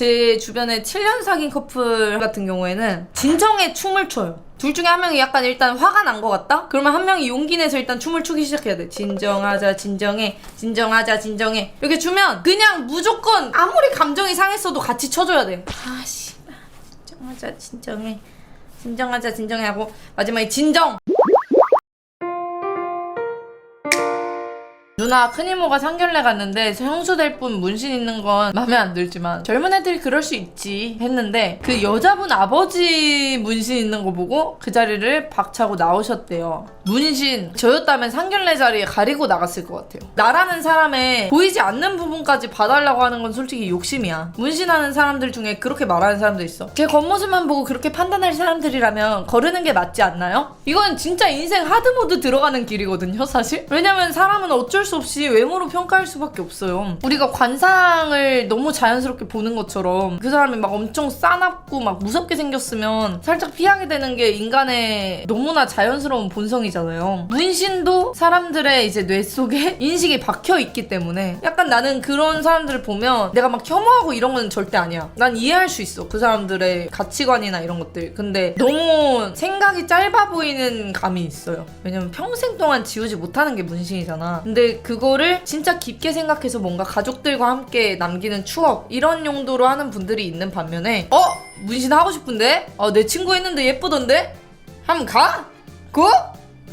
제 주변에 7년 사귄 커플 같은 경우에는 진정의 춤을 춰요. 둘 중에 한 명이 약간 일단 화가 난 것 같다? 그러면 한 명이 용기 내서 일단 춤을 추기 시작해야 돼. 진정하자, 진정해. 진정하자, 진정해. 이렇게 추면 그냥 무조건 아무리 감정이 상했어도 같이 쳐줘야 돼. 아, 씨. 진정하자, 진정해. 진정하자, 진정해 하고 마지막에 진정! 누나 큰 이모가 상견례 갔는데 형수 될 분 문신 있는 건 마음에 안 들지만 젊은 애들이 그럴 수 있지 했는데 그 여자분 아버지 문신 있는 거 보고 그 자리를 박차고 나오셨대요. 문신 저였다면 상견례 자리에 가리고 나갔을 것 같아요. 나라는 사람의 보이지 않는 부분까지 봐달라고 하는 건 솔직히 욕심이야. 문신하는 사람들 중에 그렇게 말하는 사람도 있어. 제 겉모습만 보고 그렇게 판단할 사람들이라면 거르는 게 맞지 않나요? 이건 진짜 인생 하드모드 들어가는 길이거든요, 사실. 왜냐면 사람은 어쩔 수 없이 외모로 평가할 수밖에 없어요. 우리가 관상을 너무 자연스럽게 보는 것처럼 그 사람이 막 엄청 싸납고 막 무섭게 생겼으면 살짝 피하게 되는 게 인간의 너무나 자연스러운 본성이잖아 요. 문신도 사람들의 이제 뇌 속에 인식이 박혀 있기 때문에 약간 나는 그런 사람들을 보면 내가 막 혐오하고 이런 건 절대 아니야. 난 이해할 수 있어. 그 사람들의 가치관이나 이런 것들. 근데 너무 생각이 짧아 보이는 감이 있어요. 왜냐면 평생 동안 지우지 못하는 게 문신이잖아. 근데 그거를 진짜 깊게 생각해서 뭔가 가족들과 함께 남기는 추억 이런 용도로 하는 분들이 있는 반면에 어? 문신 하고 싶은데? 어, 내 친구 했는데 예쁘던데? 한번 가? 고?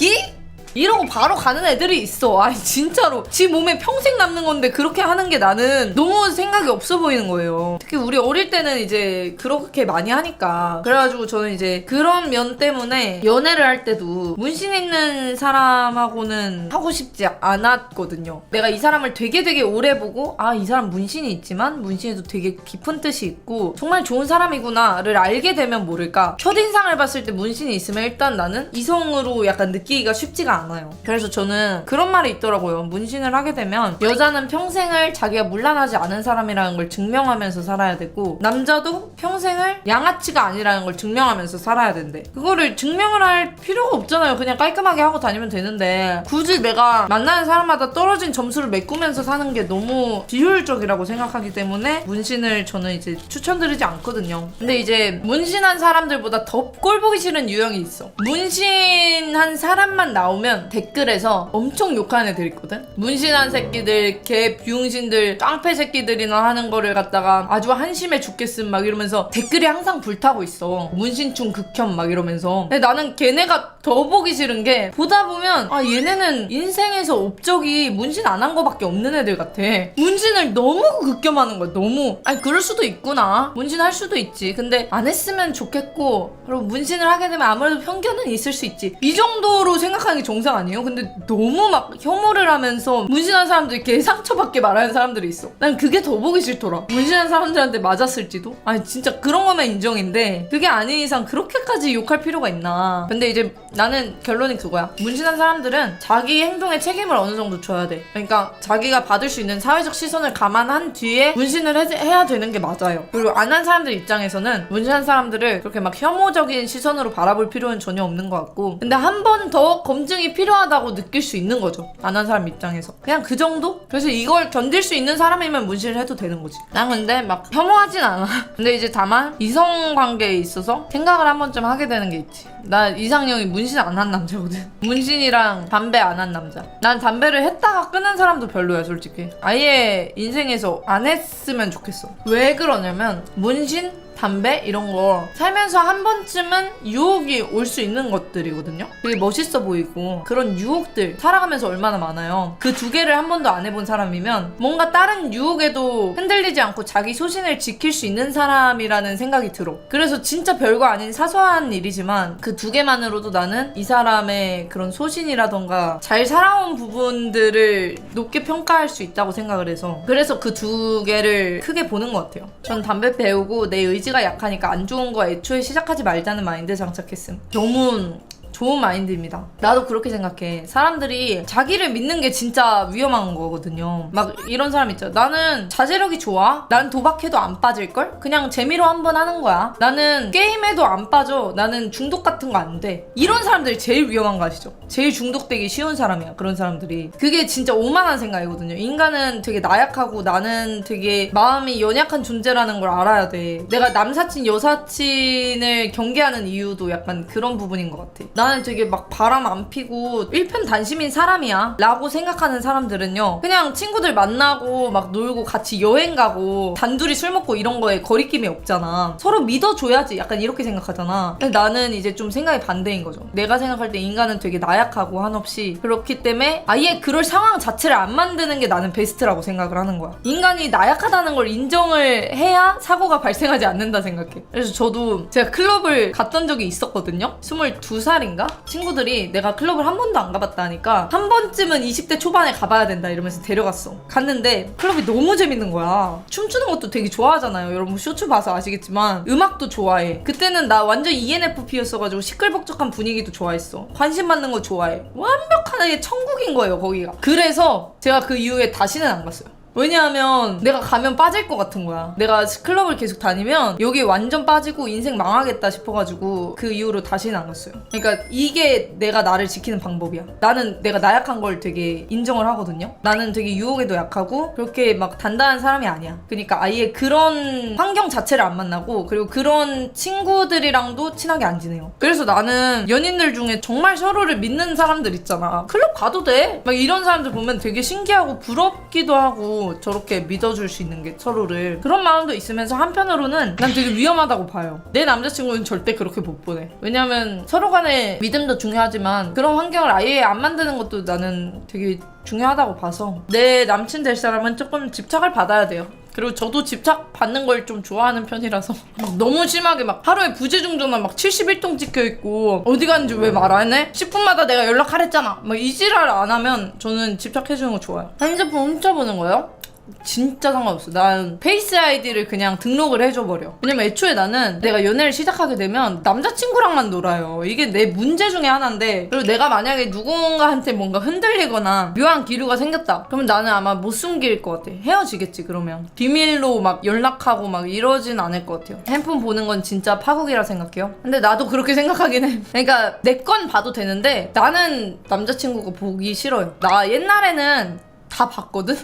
기? 이러고 바로 가는 애들이 있어. 아니 진짜로 지 몸에 평생 남는 건데 그렇게 하는 게 나는 너무 생각이 없어 보이는 거예요. 특히 우리 어릴 때는 이제 그렇게 많이 하니까 그래가지고 저는 이제 그런 면 때문에 연애를 할 때도 문신 있는 사람하고는 하고 싶지 않았거든요. 내가 이 사람을 되게 되게 오래 보고 아 이 사람 문신이 있지만 문신에도 되게 깊은 뜻이 있고 정말 좋은 사람이구나를 알게 되면 모를까 첫인상을 봤을 때 문신이 있으면 일단 나는 이성으로 약간 느끼기가 쉽지가 않아요. 그래서 저는 그런 말이 있더라고요. 문신을 하게 되면 여자는 평생을 자기가 문란하지 않은 사람이라는 걸 증명하면서 살아야 되고 남자도 평생을 양아치가 아니라는 걸 증명하면서 살아야 된대. 그거를 증명을 할 필요가 없잖아요. 그냥 깔끔하게 하고 다니면 되는데 굳이 내가 만나는 사람마다 떨어진 점수를 메꾸면서 사는 게 너무 비효율적이라고 생각하기 때문에 문신을 저는 이제 추천드리지 않거든요. 근데 이제 문신한 사람들보다 더 꼴 보기 싫은 유형이 있어. 문신한 사람만 나오면 댓글에서 엄청 욕하는 애들 있거든? 문신한 새끼들, 개 비용신들, 깡패 새끼들이나 하는 거를 갖다가 아주 한심해 죽겠음 막 이러면서 댓글이 항상 불타고 있어. 문신충 극혐 막 이러면서. 근데 나는 걔네가 더 보기 싫은 게 보다 보면 아 얘네는 인생에서 업적이 문신 안 한 거밖에 없는 애들 같아. 문신을 너무 극혐하는 거야. 너무. 아니 그럴 수도 있구나. 문신 할 수도 있지. 근데 안 했으면 좋겠고 그리고 문신을 하게 되면 아무래도 편견은 있을 수 있지. 이 정도로 생각하는 게 정상 아니에요? 근데 너무 막 혐오를 하면서 문신한 사람들이 개 상처받게 말하는 사람들이 있어. 난 그게 더 보기 싫더라. 문신한 사람들한테 맞았을지도? 아니 진짜 그런 거면 인정인데 그게 아닌 이상 그렇게까지 욕할 필요가 있나. 근데 이제 나는 결론이 그거야. 문신한 사람들은 자기 행동에 책임을 어느 정도 져야 돼. 그러니까 자기가 받을 수 있는 사회적 시선을 감안한 뒤에 문신을 해, 해야 되는 게 맞아요. 그리고 안 한 사람들 입장에서는 문신한 사람들을 그렇게 막 혐오적인 시선으로 바라볼 필요는 전혀 없는 것 같고 근데 한 번 더 검증이 필요하다고 느낄 수 있는 거죠. 안 한 사람 입장에서. 그냥 그 정도? 그래서 이걸 견딜 수 있는 사람이면 문신을 해도 되는 거지. 난 근데 막 혐오하진 않아. 근데 이제 다만 이성 관계에 있어서 생각을 한 번쯤 하게 되는 게 있지. 나 이상형이 문신 안 한 남자거든. 문신이랑 담배 안 한 남자. 난 담배를 했다가 끊은 사람도 별로야, 솔직히. 아예 인생에서 안 했으면 좋겠어. 왜 그러냐면 문신 담배 이런 거 살면서 한 번쯤은 유혹이 올 수 있는 것들이거든요. 되게 멋있어 보이고 그런 유혹들 살아가면서 얼마나 많아요. 그 두 개를 한 번도 안 해본 사람이면 뭔가 다른 유혹에도 흔들리지 않고 자기 소신을 지킬 수 있는 사람이라는 생각이 들어. 그래서 진짜 별거 아닌 사소한 일이지만 그 두 개만으로도 나는 이 사람의 그런 소신이라던가 잘 살아온 부분들을 높게 평가할 수 있다고 생각을 해서 그래서 그 두 개를 크게 보는 것 같아요. 전 담배 배우고 내 의지 가 약하니까 안 좋은 거 애초에 시작하지 말자는 마인드 장착했음. 너무 좋은 마인드입니다. 나도 그렇게 생각해. 사람들이 자기를 믿는 게 진짜 위험한 거거든요. 막 이런 사람 있죠. 나는 자제력이 좋아. 난 도박해도 안 빠질걸? 그냥 재미로 한 번 하는 거야. 나는 게임해도 안 빠져. 나는 중독 같은 거 안 돼. 이런 사람들이 제일 위험한 거 아시죠? 제일 중독되기 쉬운 사람이야. 그런 사람들이. 그게 진짜 오만한 생각이거든요. 인간은 되게 나약하고 나는 되게 마음이 연약한 존재라는 걸 알아야 돼. 내가 남사친, 여사친을 경계하는 이유도 약간 그런 부분인 것 같아. 나는 되게 막 바람 안 피고 일편단심인 사람이야. 라고 생각하는 사람들은요. 그냥 친구들 만나고 막 놀고 같이 여행 가고 단둘이 술 먹고 이런 거에 거리낌이 없잖아. 서로 믿어줘야지. 약간 이렇게 생각하잖아. 근데 나는 이제 좀 생각이 반대인 거죠. 내가 생각할 때 인간은 되게 나약하고 한없이 그렇기 때문에 아예 그럴 상황 자체를 안 만드는 게 나는 베스트라고 생각을 하는 거야. 인간이 나약하다는 걸 인정을 해야 사고가 발생하지 않는다 생각해. 그래서 저도 제가 클럽을 갔던 적이 있었거든요. 22살인가? 친구들이 내가 클럽을 한 번도 안 가봤다 하니까 한 번쯤은 20대 초반에 가봐야 된다 이러면서 데려갔어. 갔는데 클럽이 너무 재밌는 거야. 춤추는 것도 되게 좋아하잖아요. 여러분 쇼츠 봐서 아시겠지만 음악도 좋아해. 그때는 나 완전 ENFP였어가지고 시끌벅적한 분위기도 좋아했어. 관심 받는 거 좋아해. 완벽하게 천국인 거예요 거기가. 그래서 제가 그 이후에 다시는 안 갔어요. 왜냐하면 내가 가면 빠질 것 같은 거야. 내가 클럽을 계속 다니면 여기 완전 빠지고 인생 망하겠다 싶어가지고 그 이후로 다시는 안 갔어요. 그러니까 이게 내가 나를 지키는 방법이야. 나는 내가 나약한 걸 되게 인정을 하거든요. 나는 되게 유혹에도 약하고 그렇게 막 단단한 사람이 아니야. 그러니까 아예 그런 환경 자체를 안 만나고 그리고 그런 친구들이랑도 친하게 안 지내요. 그래서 나는 연인들 중에 정말 서로를 믿는 사람들 있잖아. 클럽 가도 돼. 막 이런 사람들 보면 되게 신기하고 부럽기도 하고 저렇게 믿어줄 수 있는 게 서로를 그런 마음도 있으면서 한편으로는 난 되게 위험하다고 봐요. 내 남자친구는 절대 그렇게 못 보내. 왜냐면 서로 간의 믿음도 중요하지만 그런 환경을 아예 안 만드는 것도 나는 되게 중요하다고 봐서 내 남친 될 사람은 조금 집착을 받아야 돼요. 그리고 저도 집착 받는 걸 좀 좋아하는 편이라서 너무 심하게 막 하루에 부재중 전화 막 71통 찍혀 있고 어디 갔는지 왜 말 안 해? 10분마다 내가 연락하랬잖아. 막 이 지랄 안 하면 저는 집착해 주는 거 좋아요. 핸드폰 훔쳐보는 거요? 진짜 상관없어. 난 페이스 아이디를 그냥 등록을 해줘버려. 왜냐면 애초에 나는 내가 연애를 시작하게 되면 남자친구랑만 놀아요. 이게 내 문제 중에 하나인데. 그리고 내가 만약에 누군가한테 뭔가 흔들리거나 묘한 기류가 생겼다. 그러면 나는 아마 못 숨길 것 같아. 헤어지겠지, 그러면. 비밀로 막 연락하고 막 이러진 않을 것 같아요. 핸폰 보는 건 진짜 파국이라 생각해요. 근데 나도 그렇게 생각하긴 해. 그러니까 내 건 봐도 되는데 나는 남자친구가 보기 싫어요. 나 옛날에는 다 봤거든?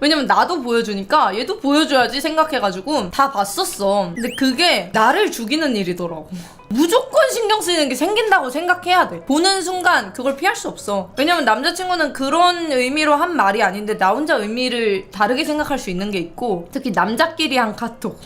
왜냐면 나도 보여주니까 얘도 보여줘야지 생각해가지고 다 봤었어. 근데 그게 나를 죽이는 일이더라고. 무조건 신경 쓰이는 게 생긴다고 생각해야 돼. 보는 순간 그걸 피할 수 없어. 왜냐면 남자친구는 그런 의미로 한 말이 아닌데 나 혼자 의미를 다르게 생각할 수 있는 게 있고 특히 남자끼리 한 카톡.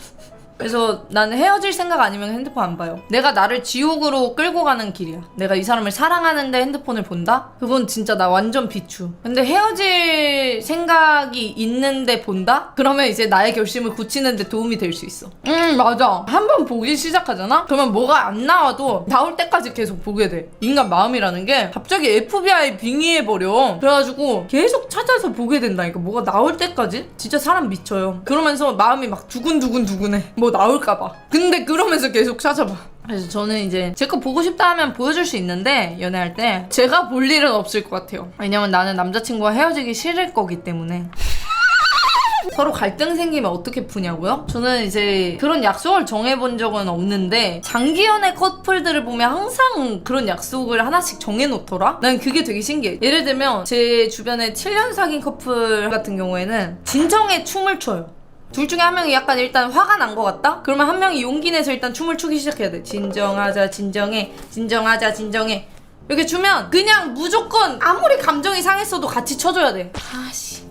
그래서 나는 헤어질 생각 아니면 핸드폰 안 봐요. 내가 나를 지옥으로 끌고 가는 길이야. 내가 이 사람을 사랑하는데 핸드폰을 본다? 그건 진짜 나 완전 비추. 근데 헤어질 생각이 있는데 본다? 그러면 이제 나의 결심을 굳히는데 도움이 될 수 있어. 음, 맞아. 한 번 보기 시작하잖아? 그러면 뭐가 안 나와도 나올 때까지 계속 보게 돼. 인간 마음이라는 게 갑자기 FBI 빙의해버려. 그래가지고 계속 찾아서 보게 된다니까. 뭐가 나올 때까지? 진짜 사람 미쳐요. 그러면서 마음이 막 두근두근두근해. 뭐 나올까봐. 근데 그러면서 계속 찾아봐. 그래서 저는 이제 제 거 보고 싶다 하면 보여줄 수 있는데 연애할 때 제가 볼 일은 없을 것 같아요. 왜냐면 나는 남자친구와 헤어지기 싫을 거기 때문에. 서로 갈등 생기면 어떻게 푸냐고요? 저는 이제 그런 약속을 정해본 적은 없는데 장기 연애 커플들을 보면 항상 그런 약속을 하나씩 정해놓더라? 난 그게 되게 신기해. 예를 들면 제 주변에 7년 사귄 커플 같은 경우에는 진정에 춤을 춰요. 둘 중에 한 명이 약간 일단 화가 난 것 같다? 그러면 한 명이 용기 내서 일단 춤을 추기 시작해야 돼. 진정하자, 진정해. 진정하자, 진정해. 이렇게 추면 그냥 무조건 아무리 감정이 상했어도 같이 쳐줘야 돼. 아씨.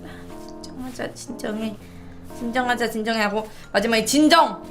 진정하자 진정해 진정하자 진정해 하고 마지막에 진정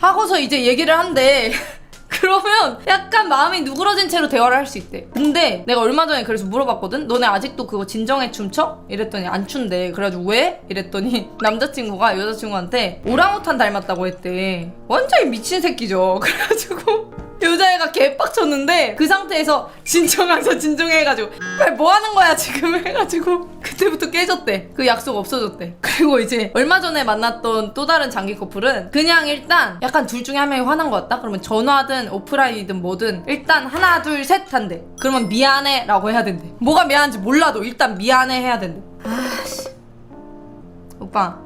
하고서 이제 얘기를 한대 그러면 약간 마음이 누그러진 채로 대화를 할 수 있대. 근데 내가 얼마 전에 그래서 물어봤거든 너네 아직도 그거 진정해 춤춰? 이랬더니 안 춘대. 그래가지고 왜? 이랬더니 남자친구가 여자친구한테 오랑우탄 닮았다고 했대. 완전히 미친 새끼죠. 그래가지고 여자애가 개빡쳤는데 그 상태에서 진정하자 진정해 해가지고 왜뭐 하는 거야 지금 해가지고 그 그때부터 깨졌대. 그 약속 없어졌대. 그리고 이제 얼마 전에 만났던 또 다른 장기 커플은 그냥 일단 약간 둘 중에 한 명이 화난 것 같다? 그러면 전화든 오프라인이든 뭐든 일단 하나 둘 셋 한대. 그러면 미안해 라고 해야 된대. 뭐가 미안한지 몰라도 일단 미안해 해야 된대. 아씨. 오빠.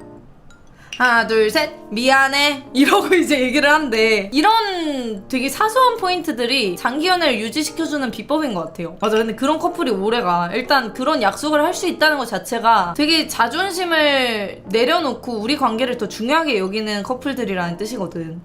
하나 둘 셋. 미안해. 이러고 이제 얘기를 한대. 이런 되게 사소한 포인트들이 장기 연애를 유지시켜주는 비법인 것 같아요. 맞아. 근데 그런 커플이 오래가. 일단 그런 약속을 할 수 있다는 것 자체가 되게 자존심을 내려놓고 우리 관계를 더 중요하게 여기는 커플들이라는 뜻이거든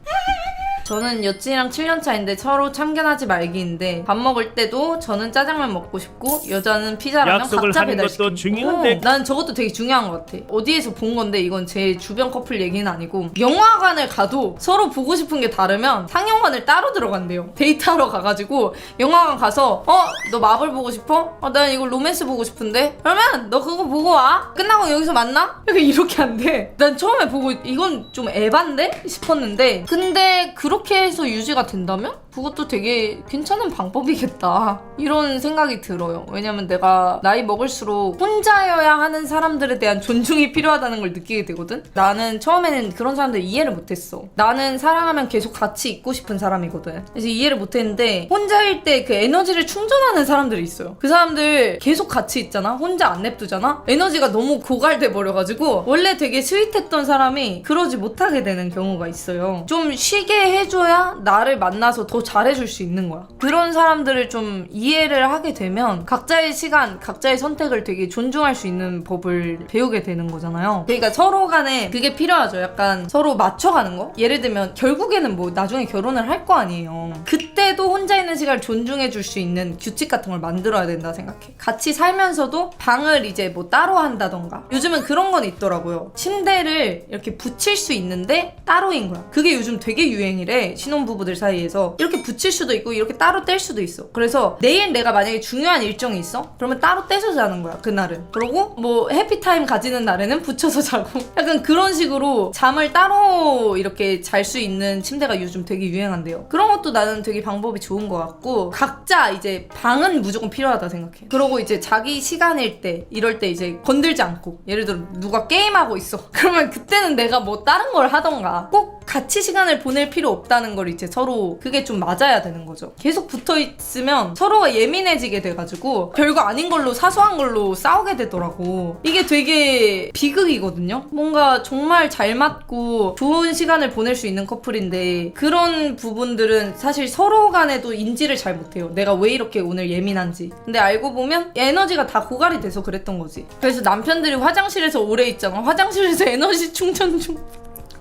저는 여친이랑 7년 차인데 서로 참견하지 말기인데 밥 먹을 때도 저는 짜장면 먹고 싶고 여자는 피자라면 약속을 각자 하는 배달시키고 중요한데. 어, 난 저것도 되게 중요한 것 같아 어디에서 본 건데 이건 제 주변 커플 얘기는 아니고 영화관을 가도 서로 보고 싶은 게 다르면 상영관을 따로 들어간대요 데이트하러 가가지고 영화관 가서 어? 너 마블 보고 싶어? 어, 난 이거 로맨스 보고 싶은데 그러면 너 그거 보고 와 끝나고 여기서 만나? 이렇게 이렇게 안돼난 처음에 보고 이건 좀 에반데? 싶었는데 근데 그 렇게 해서 유지가 된다면? 그것도 되게 괜찮은 방법이겠다. 이런 생각이 들어요. 왜냐면 내가 나이 먹을수록 혼자여야 하는 사람들에 대한 존중이 필요하다는 걸 느끼게 되거든? 나는 처음에는 그런 사람들 이해를 못했어. 나는 사랑하면 계속 같이 있고 싶은 사람이거든. 그래서 이해를 못했는데 혼자일 때 그 에너지를 충전하는 사람들이 있어요. 그 사람들 계속 같이 있잖아? 혼자 안 냅두잖아? 에너지가 너무 고갈돼 버려가지고 원래 되게 스윗했던 사람이 그러지 못하게 되는 경우가 있어요. 좀 쉬게 해줘야 나를 만나서 더 잘해줄 수 있는 거야. 그런 사람들을 좀 이해를 하게 되면 각자의 시간 각자의 선택을 되게 존중할 수 있는 법을 배우게 되는 거잖아요. 그러니까 서로 간에 그게 필요하죠. 약간 서로 맞춰가는 거? 예를 들면 결국에는 뭐 나중에 결혼을 할 거 아니에요. 그때도 혼자 있는 시간을 존중해 줄 수 있는 규칙 같은 걸 만들어야 된다 생각해. 같이 살면서도 방을 이제 뭐 따로 한다던가. 요즘은 그런 건 있더라고요. 침대를 이렇게 붙일 수 있는데 따로인 거야. 그게 요즘 되게 유행이래 신혼부부들 사이에서. 이렇게 붙일 수도 있고 이렇게 따로 뗄 수도 있어. 그래서 내일 내가 만약에 중요한 일정이 있어? 그러면 따로 떼서 자는 거야 그날은. 그리고 뭐 해피타임 가지는 날에는 붙여서 자고. 약간 그런 식으로 잠을 따로 이렇게 잘 수 있는 침대가 요즘 되게 유행한대요. 그런 것도 나는 되게 방법이 좋은 것 같고 각자 이제 방은 무조건 필요하다 생각해. 그러고 이제 자기 시간일 때 이럴 때 이제 건들지 않고. 예를 들어 누가 게임하고 있어. 그러면 그때는 내가 뭐 다른 걸 하던가 꼭 같이 시간을 보낼 필요 없다는 걸 이제 서로 그게 좀 맞아야 되는 거죠. 계속 붙어 있으면 서로가 예민해지게 돼가지고 별거 아닌 걸로 사소한 걸로 싸우게 되더라고. 이게 되게 비극이거든요. 뭔가 정말 잘 맞고 좋은 시간을 보낼 수 있는 커플인데 그런 부분들은 사실 서로 간에도 인지를 잘 못해요. 내가 왜 이렇게 오늘 예민한지. 근데 알고 보면 에너지가 다 고갈이 돼서 그랬던 거지. 그래서 남편들이 화장실에서 오래 있잖아. 화장실에서 에너지 충전 중.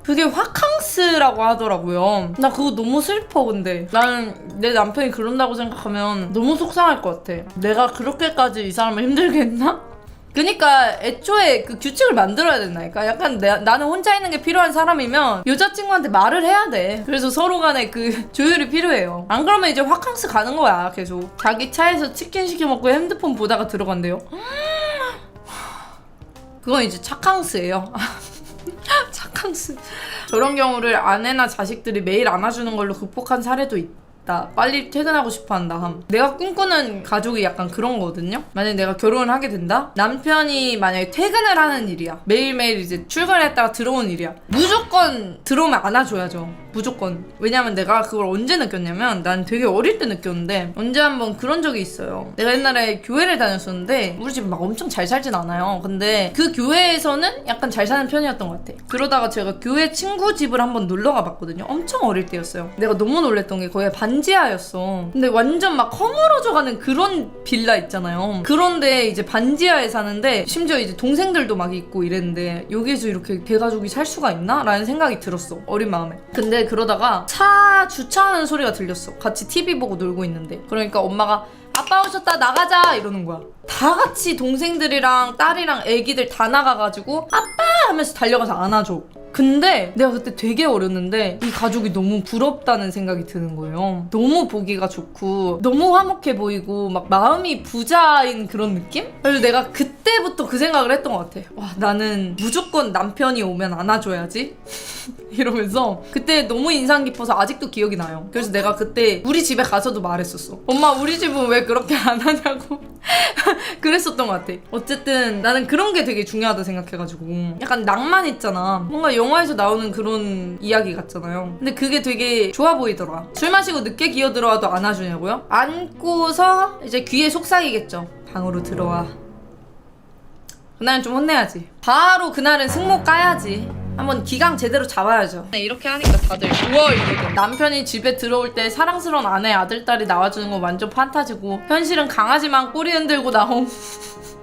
그게 화캉스라고 하더라고요. 나 그거 너무 슬퍼, 근데. 나는 내 남편이 그런다고 생각하면 너무 속상할 것 같아. 내가 그렇게까지 이 사람을 힘들게 했나? 그니까 애초에 그 규칙을 만들어야 된다니까. 약간 내, 나는 혼자 있는 게 필요한 사람이면 여자친구한테 말을 해야 돼. 그래서 서로 간에 그 조율이 필요해요. 안 그러면 이제 화캉스 가는 거야, 계속. 자기 차에서 치킨 시켜 먹고 핸드폰 보다가 들어간대요. 그건 이제 차캉스예요. 차캉스. 저런 경우를 아내나 자식들이 매일 안아주는 걸로 극복한 사례도 있다. 빨리 퇴근하고 싶어 한다 함. 내가 꿈꾸는 가족이 약간 그런 거거든요. 만약에 내가 결혼을 하게 된다? 남편이 만약에 퇴근을 하는 일이야. 매일매일 이제 출근했다가 들어온 일이야. 무조건 들어오면 안아줘야죠. 무조건. 왜냐면 내가 그걸 언제 느꼈냐면 난 되게 어릴 때 느꼈는데 언제 한번 그런 적이 있어요. 내가 옛날에 교회를 다녔었는데 우리 집 막 엄청 잘 살진 않아요. 근데 그 교회에서는 약간 잘 사는 편이었던 것 같아. 그러다가 제가 교회 친구 집을 한번 놀러 가봤거든요. 엄청 어릴 때였어요. 내가 너무 놀랬던 게 거기가 반지하였어. 근데 완전 막 허물어져가는 그런 빌라 있잖아요. 그런데 이제 반지하에 사는데 심지어 이제 동생들도 막 있고 이랬는데 여기에서 이렇게 대가족이 살 수가 있나? 라는 생각이 들었어. 어린 마음에. 근데 그러다가 차 주차하는 소리가 들렸어. 같이 TV 보고 놀고 있는데. 그러니까 엄마가 아빠 오셨다 나가자 이러는 거야. 다 같이 동생들이랑 딸이랑 애기들 다 나가가지고 아빠 하면서 달려가서 안아줘. 근데 내가 그때 되게 어렸는데 이 가족이 너무 부럽다는 생각이 드는 거예요. 너무 보기가 좋고 너무 화목해 보이고 막 마음이 부자인 그런 느낌? 그래서 내가 그때부터 그 생각을 했던 것 같아. 와 나는 무조건 남편이 오면 안아줘야지. 이러면서 그때 너무 인상 깊어서 아직도 기억이 나요. 그래서 내가 그때 우리 집에 가서도 말했었어. 엄마 우리 집은 왜 그렇게 안 하냐고. 그랬었던 것 같아. 어쨌든 나는 그런 게 되게 중요하다 생각해가지고 약간 낭만 있잖아. 뭔가 영화에서 나오는 그런 이야기 같잖아요. 근데 그게 되게 좋아 보이더라. 술 마시고 늦게 기어 들어와도 안아주냐고요? 안고서 이제 귀에 속삭이겠죠. 방으로 들어와. 그날은 좀 혼내야지. 바로 그날은 승모 까야지. 한번 기강 제대로 잡아야죠. 네, 이렇게 하니까 다들 우와 이러고 남편이 집에 들어올 때 사랑스러운 아내 아들딸이 나와주는 거 완전 판타지고 현실은 강아지만 꼬리 흔들고 나옴.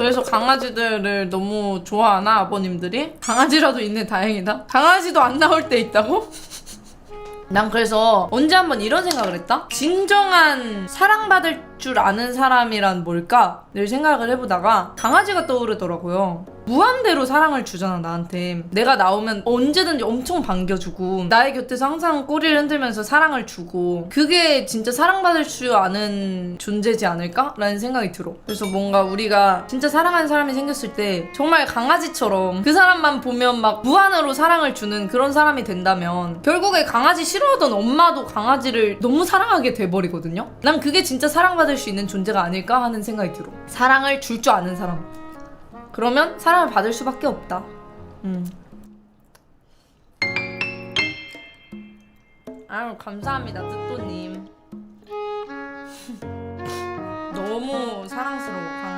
그래서 강아지들을 너무 좋아하나 아버님들이? 강아지라도 있네 다행이다. 강아지도 안 나올 때 있다고? 난 그래서 언제 한번 이런 생각을 했다? 진정한 사랑받을 줄 아는 사람이란 뭘까? 늘 생각을 해보다가 강아지가 떠오르더라고요. 무한대로 사랑을 주잖아, 나한테. 내가 나오면 언제든지 엄청 반겨주고, 나의 곁에서 항상 꼬리를 흔들면서 사랑을 주고, 그게 진짜 사랑받을 줄 아는 존재지 않을까? 라는 생각이 들어. 그래서 뭔가 우리가 진짜 사랑하는 사람이 생겼을 때, 정말 강아지처럼 그 사람만 보면 막 무한으로 사랑을 주는 그런 사람이 된다면, 결국에 강아지 싫어하던 엄마도 강아지를 너무 사랑하게 돼버리거든요? 난 그게 진짜 사랑받을 수 있는 존재가 아닐까 하는 생각이 들어. 사랑을 줄 줄 아는 사람. 그러면 사랑을 받을 수밖에 없다. 음. 아유 감사합니다 뜻도님. 너무 사랑스러워.